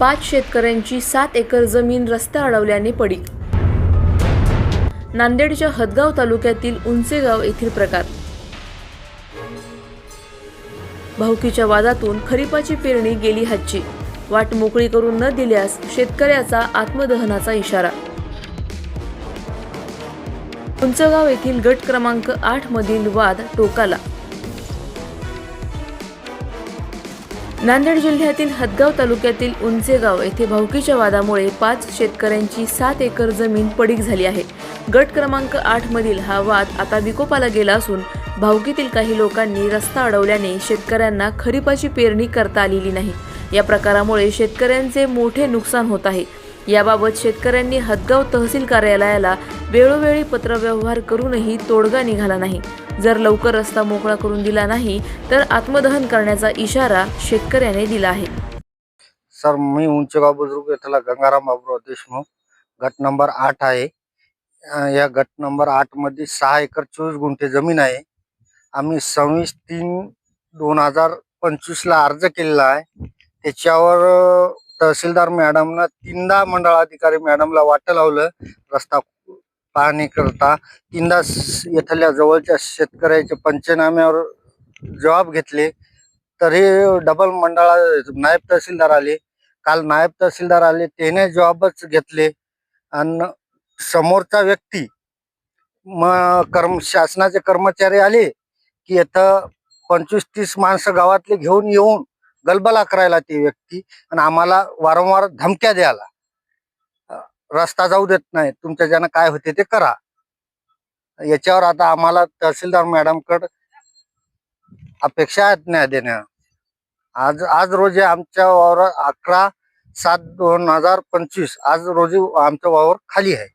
पाच शेतकऱ्यांची सात एकर जमीन रस्ता अडवल्याने पडीक नांदेडच्या हदगाव तालुक्यातील उंचेगाव येथील प्रकार. भाऊकीच्या वादातून खरीपाची पेरणी गेली हातची. वाट मोकळी करून न दिल्यास शेतकऱ्याचा आत्मदहनाचा इशारा. उंचगाव येथील गट क्रमांक आठ मधील वाद टोकाला. नांदेड जिल्ह्यातील हदगाव तालुक्यातील उंचेगाव येथे भावकीच्या वादामुळे पाच शेतकऱ्यांची सात एकर जमीन पडीक झाली आहे. गट क्रमांक आठ मधील हा वाद आता विकोपाला गेला असून भावकीतील काही लोकांनी रस्ता अडवल्याने शेतकऱ्यांना खरीपाची पेरणी करता आलेली नाही. या प्रकारामुळे शेतकऱ्यांचे मोठे नुकसान होत आहे. याबाबत शेतकऱ्यांनी हदगाव तहसील कार्यालयाला वेळोवेळी पत्रव्यवहार करूनही तोडगा निघाला नाही. जर लवकर रस्ता मोकळा करून दिला नाही तर आत्मदहन करण्याचा इशारा शेतकऱ्याने दिला आहे. सर मी उंचगाव बुजुर्ग येथला गंगाराम बाबुराव देशमुख. गट नंबर आठ आहे. या गट नंबर आठमध्ये सहा एकर चोवीस गुंठे जमीन आहे. आम्ही सव्वीस तीन दोन हजार पंचवीस ला अर्ज केलेला आहे. त्याच्यावर तहसीलदार मॅडमनं तीनदा मंडळाधिकारी मॅडमला वाटं लावलं रस्ता पाहणी करता. तीनदा इथल्या जवळच्या शेतकऱ्याच्या पंचनाम्यावर जबाब घेतले. तरी डबल मंडळा नायब तहसीलदार आले. काल नायब तहसीलदार आले त्याने जबाबच घेतले. आणि समोरचा व्यक्ती मग कर्म शासनाचे कर्मचारी आले की इथं पंचवीस तीस माणसं गावातले घेऊन येऊन गलबला करायला ती व्यक्ती आणि आम्हाला वारंवार धमक्या द्यायला. रस्ता जाऊ देत नाही तुमच्या ज्यानं काय होते ते करा. याच्यावर आता आम्हाला तहसीलदार मॅडमकडे अपेक्षा आहेत न्याय देण्या आज आज रोजी आमच्या वावर अकरा सात दोन हजार पंचवीस आज रोजी आमचं वावर खाली आहे.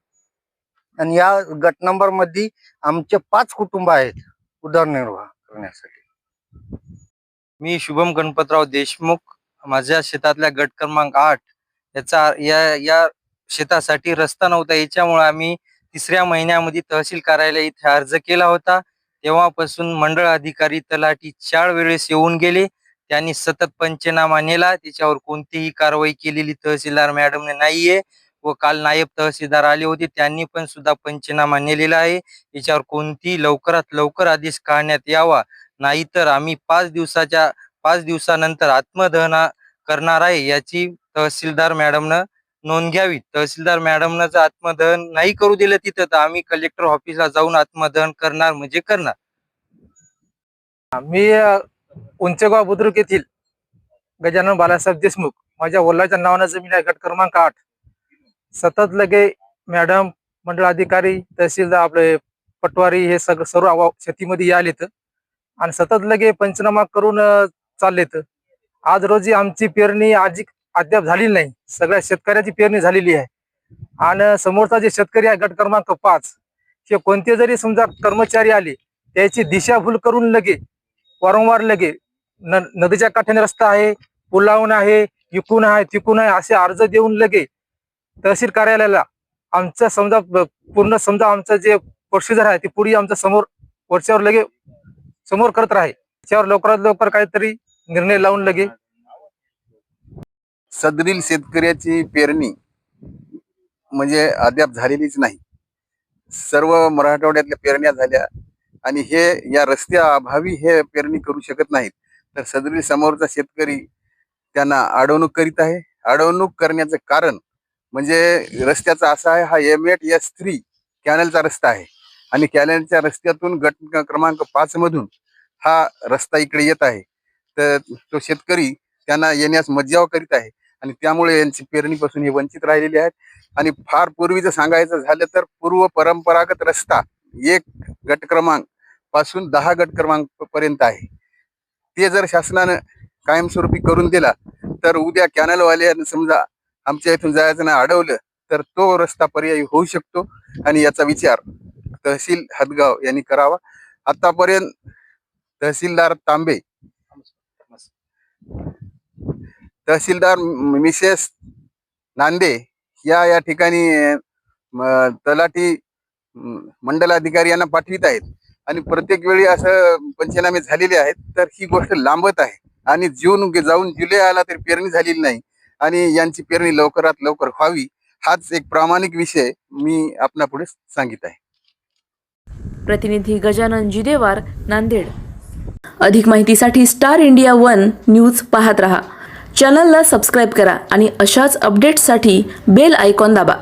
आणि या गट नंबरमध्ये आमचे पाच कुटुंब आहेत उदरनिर्वाह करण्यासाठी. मी शुभम गणपतराव देशमुख माझ्या शेतातल्या गट क्रमांक आठ. याचा या या शेतासाठी रस्ता नव्हता. याच्यामुळे आम्ही तिसऱ्या महिन्यामध्ये तहसील कार्यालय इथे अर्ज केला होता. तेव्हापासून मंडळ अधिकारी तलाठी चार वेळेस येऊन गेले. त्यांनी सतत पंचनामा नेला. त्याच्यावर कोणतीही कारवाई केलेली तहसीलदार मॅडमने नाहीये व काल नायब तहसीलदार आले होते. त्यांनी पण सुद्धा पंचनामा नेलेला आहे. याच्यावर कोणतीही लवकरात लवकर आदेश काढण्यात यावा. नाहीतर आम्ही पाच दिवसाच्या पाच दिवसानंतर आत्मदहना करणार आहे याची तहसीलदार मॅडमनं नोंद घ्यावी. तहसीलदार मॅडमनं जर आत्मदहन नाही करू दिलं तिथं तर आम्ही कलेक्टर ऑफिसला जाऊन आत्मदहन करणार म्हणजे करणार. मी उंचगाव बुद्रुक येथील गजानन बालासाहेब देशमुख माझ्या वल्लाच्या नावानं जमीन आहे गट क्रमांक आठ. सतत लगे मॅडम मंडळ अधिकारी तहसीलदार आपले पटवारी हे सगळं सर्व शेतीमध्ये शेतीमध्ये येतं आणि सतत लगे पंचनामा करून चाललेत. आज रोजी आमची पेरणी आज अद्याप झालेली नाही. सगळ्या शेतकऱ्याची पेरणी झालेली आहे. आणि समोरचा जे शेतकरी आहे गट क्रमांक पाच हे कोणते जरी समजा कर्मचारी आले त्याची दिशाभूल करून लगे वारंवार लगे न नदीच्या काठाने रस्ता आहे पुलावून आहे इकून आहे तिकून आहे असे अर्ज देऊन लगे तहसील कार्यालयाला आमचं समजा पूर्ण समजा आमचं जे प्रोसिजर आहे ते पुढे आमच्यासमोर वरच्यावर लगे समोर करत राहे. त्याच्यावर लवकरात लवकर काहीतरी निर्णय लावून लगे. सदरील शेतकऱ्याची पेरणी म्हणजे अद्याप झालेलीच नाही. सर्व मराठवाड्यातल्या पेरण्या झाल्या आणि हे या रस्त्या अभावी हे पेरणी करू शकत नाहीत. तर सदरील समोरचा शेतकरी त्यांना अडवणूक करीत आहे. अडवणूक करण्याचं कारण म्हणजे रस्त्याचा असा आहे हा एम एट एस थ्री कॅनलचा रस्ता आहे. आणि कॅनलच्या रस्त्यातून गट क्रमांक पाच मधून हा रस्ता इकडे येत आहे. तर तो शेतकरी त्यांना येण्यास मज्जाव करीत आहे आणि त्यामुळे यांची पेरणीपासून हे वंचित राहिलेले आहेत. आणि फार पूर्वीचं सांगायचं झालं तर पूर्व परंपरागत रस्ता एक गट क्रमांकपासून दहा गट क्रमांक पर्यंत आहे. ते जर शासनानं कायमस्वरूपी करून दिला तर उद्या कॅनलवाल्यानं समजा आमच्या इथून जायचं ना अडवलं तर तो रस्ता पर्यायी होऊ शकतो. आणि याचा विचार तहसील हदगाव यांनी करावा. आतापर्यंत तहसीलदार तांबे. तहसीलदार मिसेस नांदे या या ठिकाणी तलाठी मंडलाधिकारी यांना पाठवित आहेत. आणि प्रत्येक वेळी असं पंचनामे झालेले आहेत तर ही गोष्ट लांबत आहे. आणि जून जाऊन जुलै आला तरी पेरणी झालेली नाही. आणि यांची पेरणी लवकरात लवकर व्हावी हाच एक प्रामाणिक विषय मी आपणापुढे सांगित आहे. प्रतिनिधी गजानन जिदेवार नांदेड. अधिक माहितीसाठी स्टार इंडिया वन न्यूज पाहत रहा. चॅनलला सबस्क्राईब करा आणि अशाच अपडेट्ससाठी बेल आयकॉन दाबा.